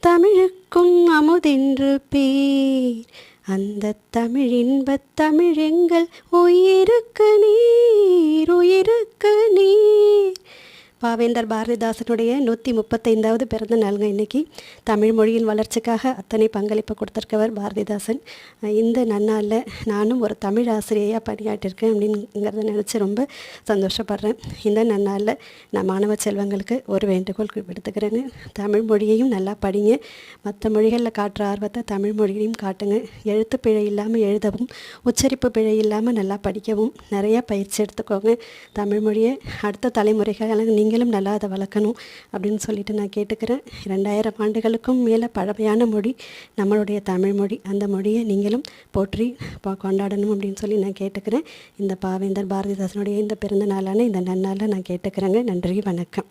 தமிழுக்கும் அமுதென்று பேர். அந்த தமிழ் இன்பத் தமிழ் எங்கள் உயிருக்கு நீர் உயிருக்கு நீர். பாவேந்தர் பாரதிதாசனுடைய நூற்றி முப்பத்தைந்தாவது பிறந்த நாளுங்க இன்னைக்கு. தமிழ் மொழியின் வளர்ச்சிக்காக அத்தனை பங்களிப்பு கொடுத்துருக்கவர் பாரதிதாசன். இந்த நன்னாளில் நானும் ஒரு தமிழ் ஆசிரியையாக பணியாற்றிருக்கேன் அப்படிங்கிறத நினச்சி ரொம்ப சந்தோஷப்படுறேன். இந்த நன்னாளில் நான் மாணவ செல்வங்களுக்கு ஒரு வேண்டுகோள் விடுத்துக்கிறேங்க. தமிழ் மொழியையும் நல்லா படிங்க. மற்ற மொழிகளில் காட்டுற ஆர்வத்தை தமிழ் மொழியிலையும் காட்டுங்க. எழுத்து பிழை இல்லாமல் எழுதவும் உச்சரிப்பு பிழை இல்லாமல் நல்லா படிக்கவும் நிறையா பயிற்சி எடுத்துக்கோங்க. தமிழ் மொழியை அடுத்த நீங்கள் நீங்களும் நல்லா அதை வளர்க்கணும் அப்படின்னு சொல்லிட்டு நான் கேட்டுக்கிறேன். ரெண்டாயிரம் ஆண்டுகளுக்கும் மேலே பழமையான மொழி நம்மளுடைய தமிழ் மொழி. அந்த மொழியை நீங்களும் போற்றி கொண்டாடணும் அப்படின்னு சொல்லி நான் கேட்டுக்கிறேன். இந்த பாவேந்தர் பாரதிதாசனுடைய இந்த பிறந்த நாளான இந்த நன்னாளில் நான் கேட்டுக்கிறேங்க. நன்றி வணக்கம்.